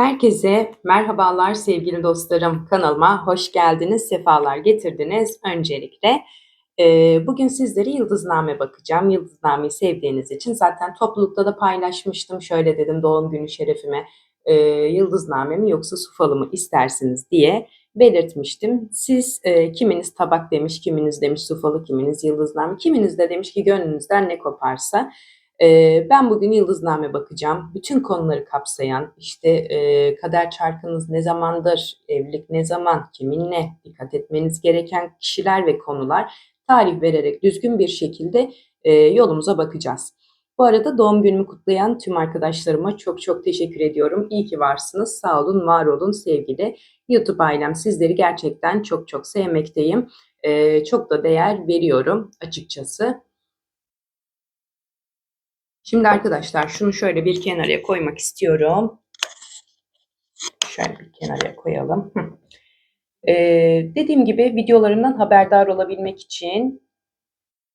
Herkese merhabalar sevgili dostlarım. Kanalıma hoş geldiniz, sefalar getirdiniz. Öncelikle e, bugün sizlere yıldızname bakacağım. Yıldıznameyi sevdiğiniz için zaten toplulukta da paylaşmıştım. Şöyle dedim doğum günü şerefime e, yıldızname mi yoksa sufalı mı istersiniz diye belirtmiştim. Siz e, kiminiz tabak demiş, kiminiz demiş sufalı, kiminiz yıldızname, kiminiz de demiş ki gönlünüzden ne koparsa. Ee, ben bugün yıldızname bakacağım. Bütün konuları kapsayan, işte kader çarkınız ne zamandır, evlilik ne zaman, kiminle, dikkat etmeniz gereken kişiler ve konular tarih vererek düzgün bir şekilde yolumuza bakacağız. Bu arada doğum günümü kutlayan tüm arkadaşlarıma çok çok teşekkür ediyorum. İyi ki varsınız. Sağ olun, var olun sevgili YouTube ailem. Sizleri gerçekten çok çok sevmekteyim. E, çok da değer veriyorum açıkçası. Şimdi arkadaşlar şunu şöyle bir kenara koymak istiyorum. Şöyle bir kenara koyalım. Ee, dediğim gibi videolarımdan haberdar olabilmek için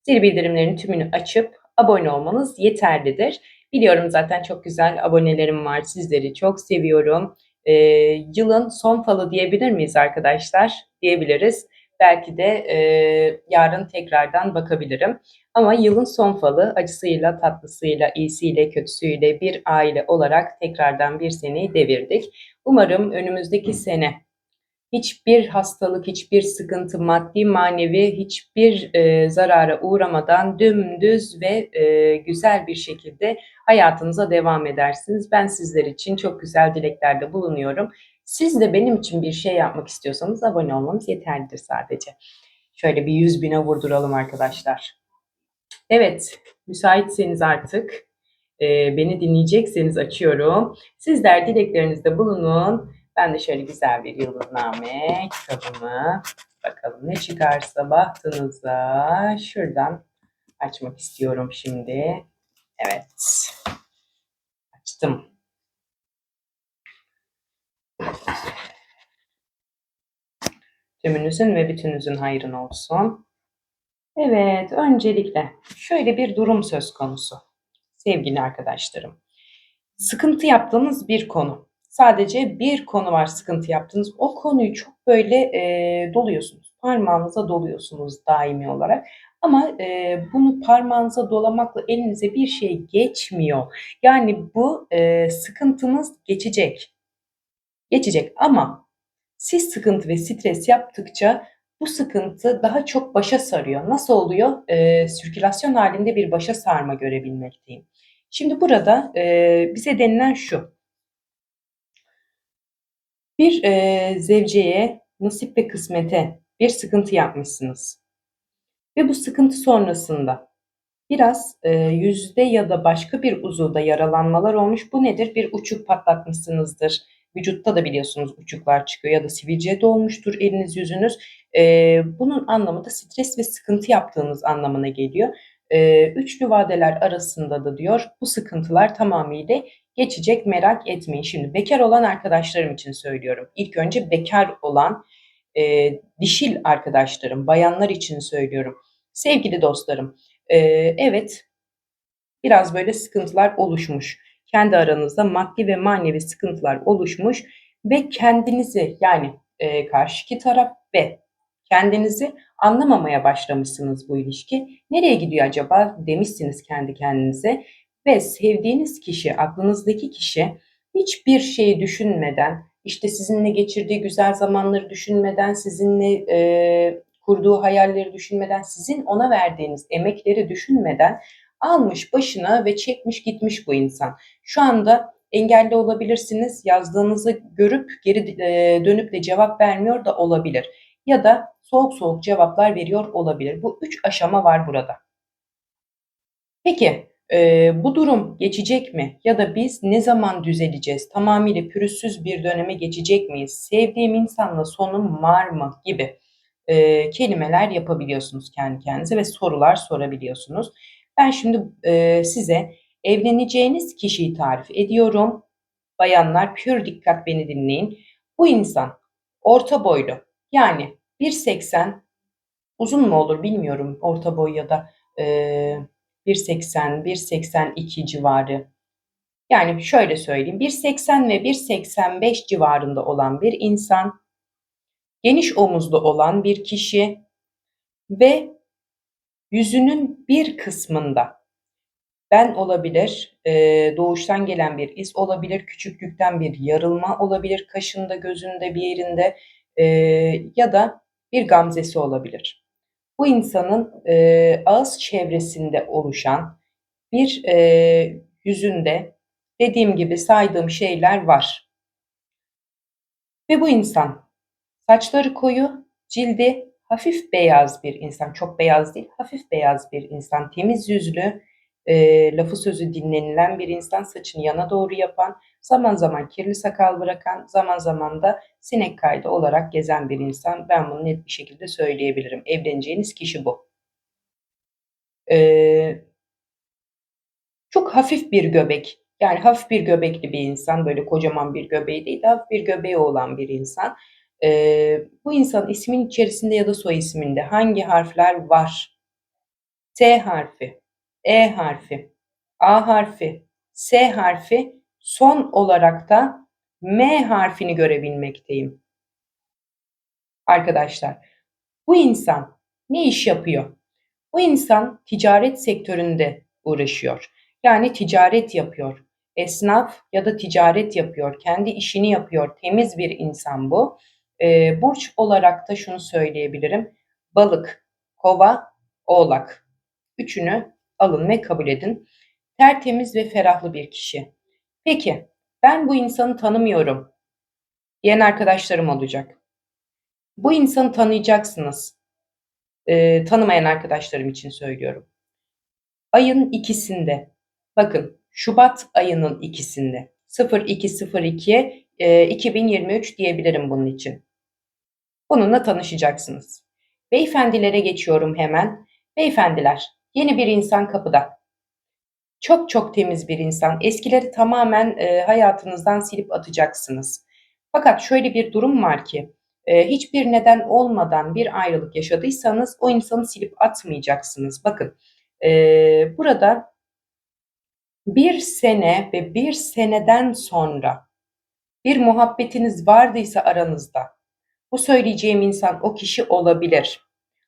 zil bildirimlerinin tümünü açıp abone olmanız yeterlidir. Biliyorum zaten çok güzel abonelerim var. Sizleri çok seviyorum. Ee, yılın son falı diyebilir miyiz arkadaşlar? Diyebiliriz. Belki de e, yarın tekrardan bakabilirim. Ama yılın son falı acısıyla, tatlısıyla, iyisiyle, kötüsüyle bir aile olarak tekrardan bir seneyi devirdik. Umarım önümüzdeki sene hiçbir hastalık, hiçbir sıkıntı, maddi, manevi, hiçbir e, zarara uğramadan dümdüz ve e, güzel bir şekilde hayatınıza devam edersiniz. Ben sizler için çok güzel dileklerde bulunuyorum. Siz de benim için bir şey yapmak istiyorsanız abone olmanız yeterlidir sadece. Şöyle bir 100 bine vurduralım arkadaşlar. Evet, müsaitseniz artık e, beni dinleyecekseniz açıyorum. Sizler dileklerinizde bulunun. Ben de şöyle güzel bir yıldızname kitabımı bakalım ne çıkarsa bahtınıza şuradan açmak istiyorum şimdi. Evet. Açtım. Tümünüzün ve bütününüzün hayrın olsun. Evet, öncelikle şöyle bir durum söz konusu sevgili arkadaşlarım. Sıkıntı yaptığınız bir konu. Sadece bir konu var sıkıntı yaptığınız. O konuyu çok böyle e, doluyorsunuz. Parmağınıza doluyorsunuz daimi olarak. Ama e, bunu parmağınıza dolamakla elinize bir şey geçmiyor. Yani bu e, sıkıntınız geçecek. Geçecek ama siz sıkıntı ve stres yaptıkça bu sıkıntı daha çok başa sarıyor. Nasıl oluyor? E, sirkülasyon halinde bir başa sarma görebilmekteyim. Şimdi burada e, bize denilen şu. Bir e, zevceye nasip ve kısmete bir sıkıntı yapmışsınız. Ve bu sıkıntı sonrasında biraz e, yüzde ya da başka bir uzuvda yaralanmalar olmuş. Bu nedir? Bir uçuk patlatmışsınızdır Vücutta da biliyorsunuz uçuklar çıkıyor ya da sivilce dolmuştur eliniz yüzünüz. E, bunun anlamı da stres ve sıkıntı yaptığınız anlamına geliyor. E, üçlü vadeler arasında da diyor bu sıkıntılar tamamıyla geçecek merak etmeyin. Şimdi bekar olan arkadaşlarım için söylüyorum. İlk önce bekar olan e, dişil arkadaşlarım, bayanlar için söylüyorum. Sevgili dostlarım, e, evet biraz böyle sıkıntılar oluşmuş kendi aranızda maddi ve manevi sıkıntılar oluşmuş ve kendinizi yani e, karşıki taraf ve kendinizi anlamamaya başlamışsınız bu ilişki. Nereye gidiyor acaba demişsiniz kendi kendinize ve sevdiğiniz kişi, aklınızdaki kişi hiçbir şeyi düşünmeden, işte sizinle geçirdiği güzel zamanları düşünmeden, sizinle e, kurduğu hayalleri düşünmeden, sizin ona verdiğiniz emekleri düşünmeden almış başına ve çekmiş gitmiş bu insan. Şu anda engelli olabilirsiniz. Yazdığınızı görüp geri e, dönüp de cevap vermiyor da olabilir. Ya da soğuk soğuk cevaplar veriyor olabilir. Bu üç aşama var burada. Peki e, bu durum geçecek mi? Ya da biz ne zaman düzeleceğiz? Tamamıyla pürüzsüz bir döneme geçecek miyiz? Sevdiğim insanla sonum var mı? Gibi e, kelimeler yapabiliyorsunuz kendi kendinize ve sorular sorabiliyorsunuz. Ben şimdi e, size evleneceğiniz kişiyi tarif ediyorum. Bayanlar pür dikkat beni dinleyin. Bu insan orta boylu yani 1.80 uzun mu olur bilmiyorum orta boy ya da e, 1.80 1.82 civarı Yani şöyle söyleyeyim, 1.80 ve 1.85 civarında olan bir insan, geniş omuzlu olan bir kişi ve yüzünün bir kısmında ben olabilir, eee, doğuştan gelen bir iz olabilir, küçüklükten bir yarılma olabilir, kaşında, gözünde, bir yerinde eee, ya da bir gamzesi olabilir. Bu insanın eee, ağız çevresinde oluşan bir eee, yüzünde dediğim gibi saydığım şeyler var. Ve bu insan saçları koyu, cildi hafif beyaz bir insan, çok beyaz değil, hafif beyaz bir insan, temiz yüzlü, eee, lafı sözü dinlenilen bir insan, saçını yana doğru yapan, zaman zaman kirli sakal bırakan, zaman zaman da sinek kaydı olarak gezen bir insan. Ben bunu net bir şekilde söyleyebilirim. Evleneceğiniz kişi bu. Eee çok hafif bir göbek, yani hafif bir göbekli bir insan, böyle kocaman bir göbeği değil de hafif bir göbeği olan bir insan. Eee, bu insanın ismin içerisinde ya da soy isminde hangi harfler var? T harfi, E harfi, A harfi, S harfi, son olarak da M harfini görebilmekteyim. Arkadaşlar, bu insan ne iş yapıyor? Bu insan ticaret sektöründe uğraşıyor. Yani ticaret yapıyor. Esnaf ya da ticaret yapıyor. Kendi işini yapıyor. Temiz bir insan bu. Eee, burç olarak da şunu söyleyebilirim. Balık, kova, oğlak. Üçünü alın ve kabul edin. Tertemiz ve ferahlı bir kişi. Peki, ben bu insanı tanımıyorum diyen arkadaşlarım olacak. Bu insanı tanıyacaksınız. Eee, tanımayan arkadaşlarım için söylüyorum. Ayın ikisinde, bakın Şubat ayının ikisinde 02.02 eee, 2023 diyebilirim bunun için. Bununla tanışacaksınız. Beyefendilere geçiyorum hemen. Beyefendiler, yeni bir insan kapıda. Çok çok temiz bir insan. Eskileri tamamen eee, hayatınızdan silip atacaksınız. Fakat şöyle bir durum var ki, eee, hiçbir neden olmadan bir ayrılık yaşadıysanız o insanı silip atmayacaksınız. Bakın, eee, burada 1 sene ve 1 seneden sonra bir muhabbetiniz vardıysa aranızda, bu söyleyeceğim insan o kişi olabilir.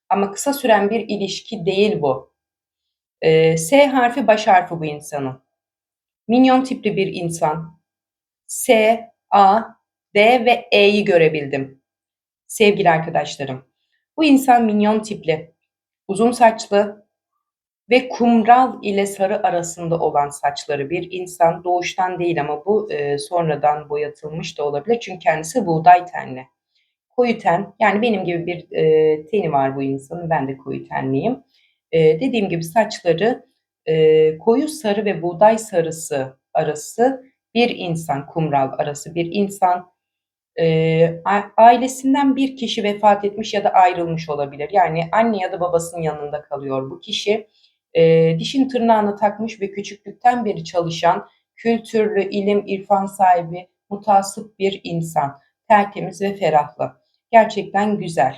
Ama kısa süren bir ilişki değil bu. Eee, S harfi baş harfi bu insanın. Minyon tipli bir insan. S, A, D ve E'yi görebildim. Sevgili arkadaşlarım, bu insan minyon tipli, uzun saçlı ve kumral ile sarı arasında olan saçları bir insan. Doğuştan değil ama bu e, sonradan boyatılmış da olabilir. Çünkü kendisi buğday tenli. Koyu ten, yani benim gibi bir e, teni var bu insanın. Ben de koyu tenliyim. E, dediğim gibi saçları e, koyu sarı ve buğday sarısı arası bir insan, kumral arası bir insan. E, ailesinden bir kişi vefat etmiş ya da ayrılmış olabilir. Yani anne ya da babasının yanında kalıyor bu kişi. E, dişin tırnağını takmış ve küçüklükten beri çalışan, kültürlü, ilim, irfan sahibi, mutasip bir insan. Tertemiz ve ferahlı. Gerçekten güzel.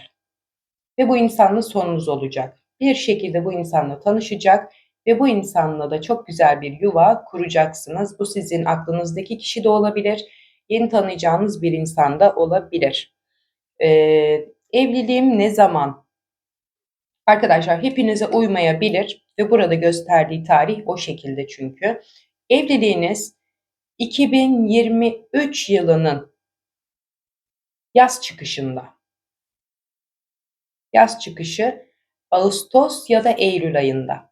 Ve bu insanla sonunuz olacak. Bir şekilde bu insanla tanışacak ve bu insanla da çok güzel bir yuva kuracaksınız. Bu sizin aklınızdaki kişi de olabilir, yeni tanıyacağınız bir insan da olabilir. Ee, evliliğim ne zaman? Arkadaşlar hepinize uymayabilir ve burada gösterdiği tarih o şekilde çünkü. Evliliğiniz 2023 yılının yaz çıkışında. Yaz çıkışı Ağustos ya da Eylül ayında.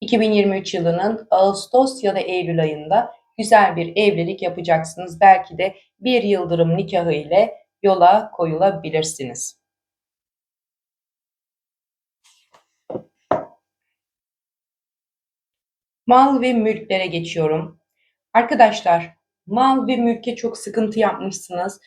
2023 yılının Ağustos ya da Eylül ayında güzel bir evlilik yapacaksınız. Belki de bir yıldırım nikahı ile yola koyulabilirsiniz. Mal ve mülklere geçiyorum. Arkadaşlar mal ve mülke çok sıkıntı yapmışsınız.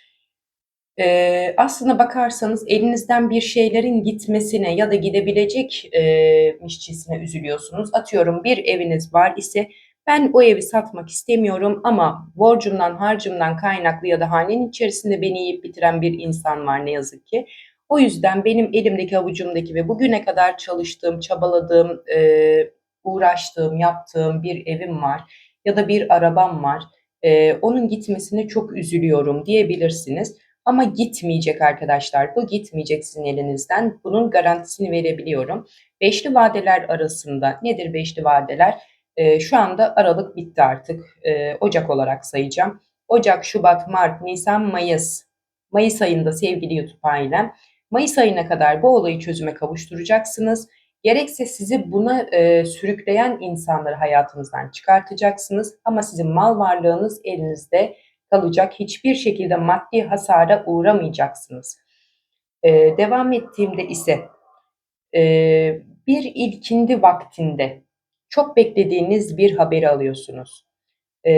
Ee, aslına bakarsanız elinizden bir şeylerin gitmesine ya da gidebilecekmişçesine e, üzülüyorsunuz. Atıyorum bir eviniz var ise ben o evi satmak istemiyorum ama borcumdan harcımdan kaynaklı ya da hanenin içerisinde beni yiyip bitiren bir insan var ne yazık ki. O yüzden benim elimdeki avucumdaki ve bugüne kadar çalıştığım, çabaladığım, e, uğraştığım, yaptığım bir evim var. ya da bir arabam var. Eee, onun gitmesine çok üzülüyorum diyebilirsiniz. Ama gitmeyecek arkadaşlar. Bu gitmeyecek sizin elinizden. Bunun garantisini verebiliyorum. Beşli vadeler arasında nedir beşli vadeler? Eee, şu anda Aralık bitti artık. Eee, Ocak olarak sayacağım. Ocak, Şubat, Mart, Nisan, Mayıs. Mayıs ayında sevgili YouTube ailem. Mayıs ayına kadar bu olayı çözüme kavuşturacaksınız. Gerekse sizi buna e, sürükleyen insanları hayatınızdan çıkartacaksınız. Ama sizin mal varlığınız elinizde kalacak. Hiçbir şekilde maddi hasara uğramayacaksınız. E, devam ettiğimde ise e, bir ilkindi vaktinde çok beklediğiniz bir haberi alıyorsunuz. E,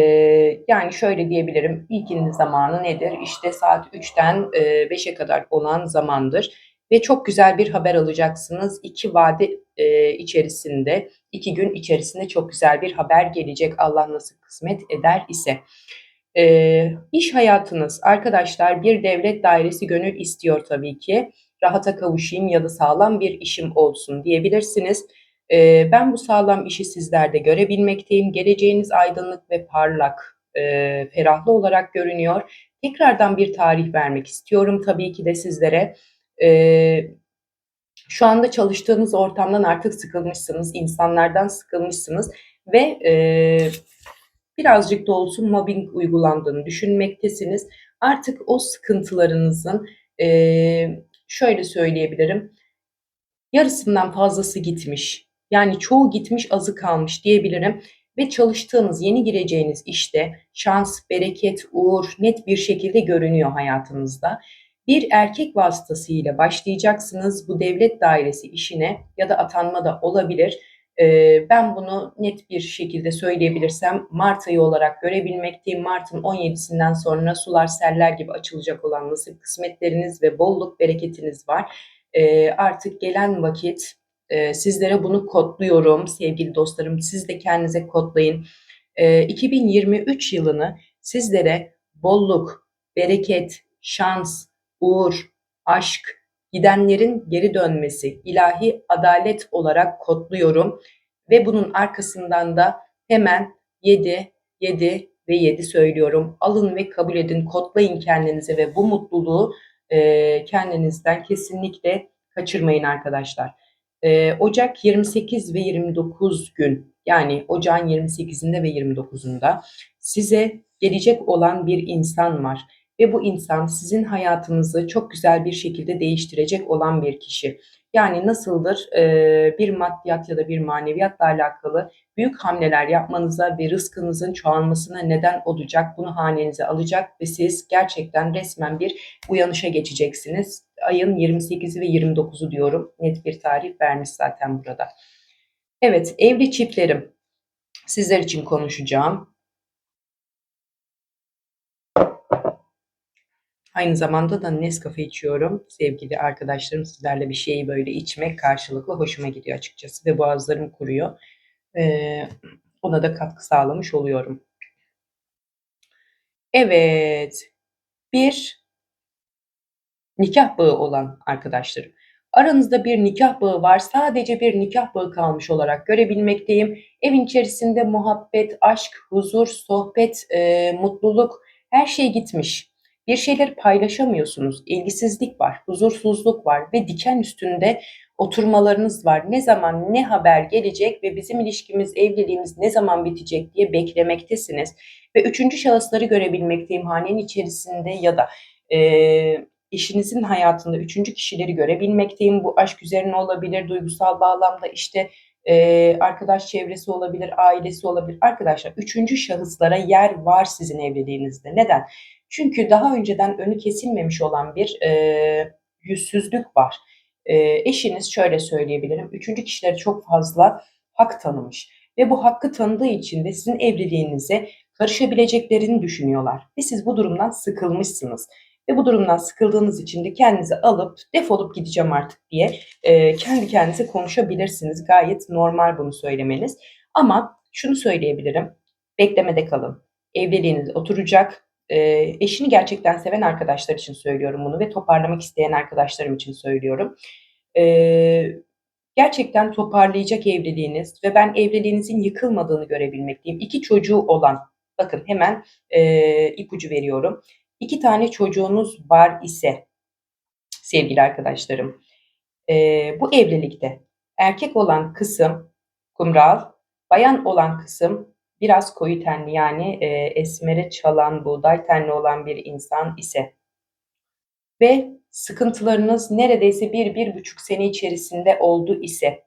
yani şöyle diyebilirim, ilkindi zamanı nedir? İşte saat 3'ten e, 5'e kadar olan zamandır ve çok güzel bir haber alacaksınız. İki vade e, içerisinde, iki gün içerisinde çok güzel bir haber gelecek Allah nasıl kısmet eder ise. E, iş hayatınız arkadaşlar bir devlet dairesi gönül istiyor tabii ki. Rahata kavuşayım ya da sağlam bir işim olsun diyebilirsiniz. E, ben bu sağlam işi sizlerde görebilmekteyim. Geleceğiniz aydınlık ve parlak, e, ferahlı olarak görünüyor. Tekrardan bir tarih vermek istiyorum tabii ki de sizlere. E, şu anda çalıştığınız ortamdan artık sıkılmışsınız, insanlardan sıkılmışsınız ve e, birazcık da olsun mobbing uygulandığını düşünmektesiniz. Artık o sıkıntılarınızın e, şöyle söyleyebilirim, yarısından fazlası gitmiş. Yani çoğu gitmiş, azı kalmış diyebilirim ve çalıştığınız, yeni gireceğiniz işte şans, bereket, uğur net bir şekilde görünüyor hayatınızda. Bir erkek vasıtasıyla başlayacaksınız bu devlet dairesi işine ya da atanma da olabilir. Ben bunu net bir şekilde söyleyebilirsem Mart ayı olarak görebilmekteyim. Mart'ın 17'sinden sonra sular seller gibi açılacak olan nasip kısmetleriniz ve bolluk bereketiniz var. Artık gelen vakit sizlere bunu kodluyorum sevgili dostlarım. Siz de kendinize kodlayın. Ee, 2023 yılını sizlere bolluk, bereket, şans, uğur, aşk, gidenlerin geri dönmesi, ilahi adalet olarak kodluyorum ve bunun arkasından da hemen 7, 7 ve 7 söylüyorum. Alın ve kabul edin, kodlayın kendinize ve bu mutluluğu e, kendinizden kesinlikle kaçırmayın arkadaşlar. E, Ocak 28 ve 29 gün yani ocağın 28'inde ve 29'unda size gelecek olan bir insan var ve bu insan sizin hayatınızı çok güzel bir şekilde değiştirecek olan bir kişi. Yani nasıldır bir maddiyat ya da bir maneviyatla alakalı büyük hamleler yapmanıza ve rızkınızın çoğalmasına neden olacak. Bunu hanenize alacak ve siz gerçekten resmen bir uyanışa geçeceksiniz. Ayın 28'i ve 29'u diyorum. Net bir tarih vermiş zaten burada. Evet evli çiftlerim sizler için konuşacağım. Aynı zamanda da Nescafe içiyorum. Sevgili arkadaşlarım sizlerle bir şeyi böyle içmek karşılıklı hoşuma gidiyor açıkçası ve boğazlarım kuruyor. Ee, ona da katkı sağlamış oluyorum. Evet. Bir nikah bağı olan arkadaşlarım. Aranızda bir nikah bağı var. Sadece bir nikah bağı kalmış olarak görebilmekteyim. Evin içerisinde muhabbet, aşk, huzur, sohbet, e, mutluluk her şey gitmiş. Bir şeyleri paylaşamıyorsunuz. İlgisizlik var, huzursuzluk var ve diken üstünde oturmalarınız var. Ne zaman ne haber gelecek ve bizim ilişkimiz, evliliğimiz ne zaman bitecek diye beklemektesiniz. Ve üçüncü şahısları görebilmekteyim hanenin içerisinde ya da e, işinizin hayatında üçüncü kişileri görebilmekteyim. Bu aşk üzerine olabilir, duygusal bağlamda işte e, arkadaş çevresi olabilir, ailesi olabilir. Arkadaşlar üçüncü şahıslara yer var sizin evliliğinizde. Neden? Çünkü daha önceden önü kesilmemiş olan bir e, yüzsüzlük var. E, eşiniz şöyle söyleyebilirim. Üçüncü kişileri çok fazla hak tanımış. Ve bu hakkı tanıdığı için de sizin evliliğinize karışabileceklerini düşünüyorlar. Ve siz bu durumdan sıkılmışsınız. Ve bu durumdan sıkıldığınız için de kendinizi alıp defolup gideceğim artık diye e, kendi kendinize konuşabilirsiniz. Gayet normal bunu söylemeniz. Ama şunu söyleyebilirim. Beklemede kalın. Evliliğiniz oturacak e, eşini gerçekten seven arkadaşlar için söylüyorum bunu ve toparlamak isteyen arkadaşlarım için söylüyorum. E, gerçekten toparlayacak evliliğiniz ve ben evliliğinizin yıkılmadığını görebilmekteyim. İki çocuğu olan, bakın hemen e, ipucu veriyorum. İki tane çocuğunuz var ise sevgili arkadaşlarım, e, bu evlilikte erkek olan kısım kumral, bayan olan kısım biraz koyu tenli yani e, esmere çalan, buğday tenli olan bir insan ise ve sıkıntılarınız neredeyse bir, bir buçuk sene içerisinde oldu ise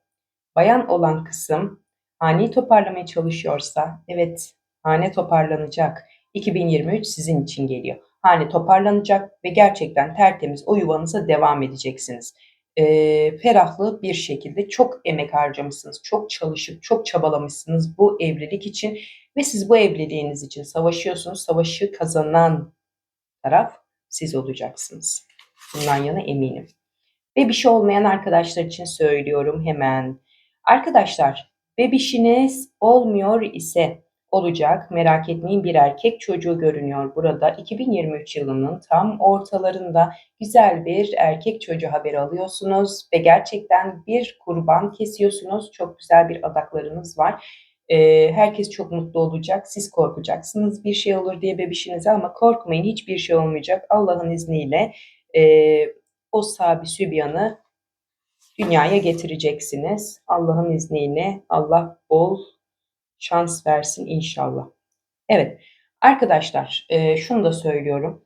bayan olan kısım ani toparlamaya çalışıyorsa evet hane toparlanacak. 2023 sizin için geliyor. Hane toparlanacak ve gerçekten tertemiz o yuvanıza devam edeceksiniz. Ee, ferahlı bir şekilde çok emek harcamışsınız, çok çalışıp çok çabalamışsınız bu evlilik için ve siz bu evliliğiniz için savaşıyorsunuz. Savaşı kazanan taraf siz olacaksınız. Bundan yana eminim. Ve bir şey olmayan arkadaşlar için söylüyorum hemen. Arkadaşlar bebişiniz olmuyor ise olacak. Merak etmeyin bir erkek çocuğu görünüyor burada. 2023 yılının tam ortalarında güzel bir erkek çocuğu haberi alıyorsunuz ve gerçekten bir kurban kesiyorsunuz. Çok güzel bir adaklarınız var. Ee, herkes çok mutlu olacak. Siz korkacaksınız bir şey olur diye bebişinize ama korkmayın hiçbir şey olmayacak. Allah'ın izniyle e, o sahibi sübyanı dünyaya getireceksiniz. Allah'ın izniyle Allah bol şans versin inşallah. Evet arkadaşlar e, şunu da söylüyorum.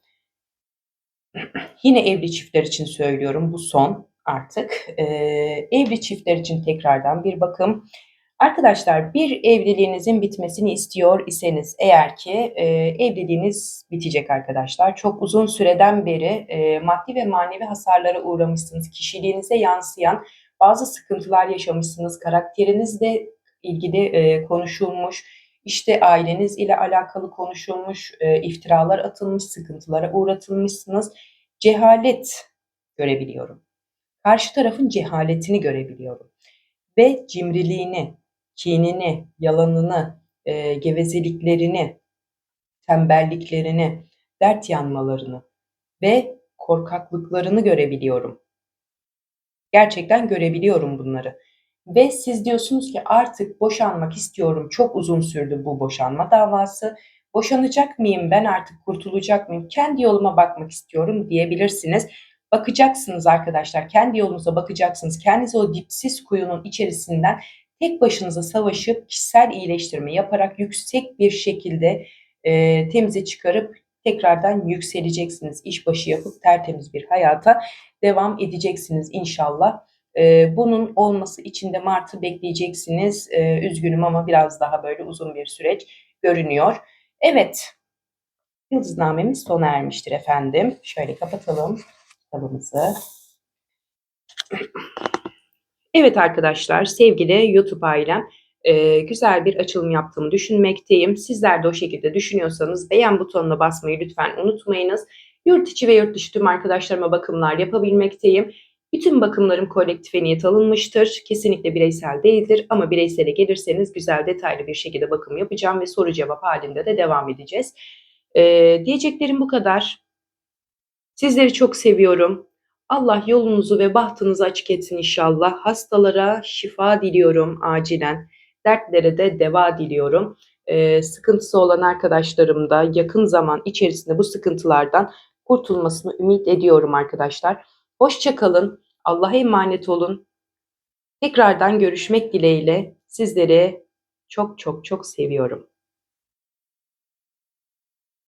Yine evli çiftler için söylüyorum bu son artık. E, evli çiftler için tekrardan bir bakım. Arkadaşlar bir evliliğinizin bitmesini istiyor iseniz eğer ki e, evliliğiniz bitecek arkadaşlar. Çok uzun süreden beri e, maddi ve manevi hasarlara uğramışsınız. Kişiliğinize yansıyan bazı sıkıntılar yaşamışsınız. Karakterinizle ilgili e, konuşulmuş, işte aileniz ile alakalı konuşulmuş, e, iftiralar atılmış, sıkıntılara uğratılmışsınız. Cehalet görebiliyorum. Karşı tarafın cehaletini görebiliyorum. Ve cimriliğini, kinini, yalanını, e, gevezeliklerini, tembelliklerini, dert yanmalarını ve korkaklıklarını görebiliyorum. Gerçekten görebiliyorum bunları. Ve siz diyorsunuz ki artık boşanmak istiyorum. Çok uzun sürdü bu boşanma davası. Boşanacak mıyım? Ben artık kurtulacak mıyım? Kendi yoluma bakmak istiyorum diyebilirsiniz. Bakacaksınız arkadaşlar. Kendi yolunuza bakacaksınız. Kendinizi o dipsiz kuyunun içerisinden tek başınıza savaşıp kişisel iyileştirme yaparak yüksek bir şekilde e, temize çıkarıp tekrardan yükseleceksiniz. İşbaşı yapıp tertemiz bir hayata devam edeceksiniz inşallah. E, bunun olması için de Mart'ı bekleyeceksiniz. E, üzgünüm ama biraz daha böyle uzun bir süreç görünüyor. Evet, yıldıznamemiz sona ermiştir efendim. Şöyle kapatalım kitabımızı. Evet arkadaşlar, sevgili YouTube ailem, e, güzel bir açılım yaptığımı düşünmekteyim. Sizler de o şekilde düşünüyorsanız beğen butonuna basmayı lütfen unutmayınız. Yurt içi ve yurt dışı tüm arkadaşlarıma bakımlar yapabilmekteyim. Bütün bakımlarım kolektife niyet alınmıştır. Kesinlikle bireysel değildir ama bireysele gelirseniz güzel detaylı bir şekilde bakım yapacağım ve soru cevap halinde de devam edeceğiz. Ee, diyeceklerim bu kadar. Sizleri çok seviyorum. Allah yolunuzu ve bahtınızı açık etsin inşallah. Hastalara şifa diliyorum acilen. Dertlere de deva diliyorum. Ee, sıkıntısı olan arkadaşlarım da yakın zaman içerisinde bu sıkıntılardan kurtulmasını ümit ediyorum arkadaşlar. Hoşça kalın. Allah'a emanet olun. Tekrardan görüşmek dileğiyle sizleri çok çok çok seviyorum.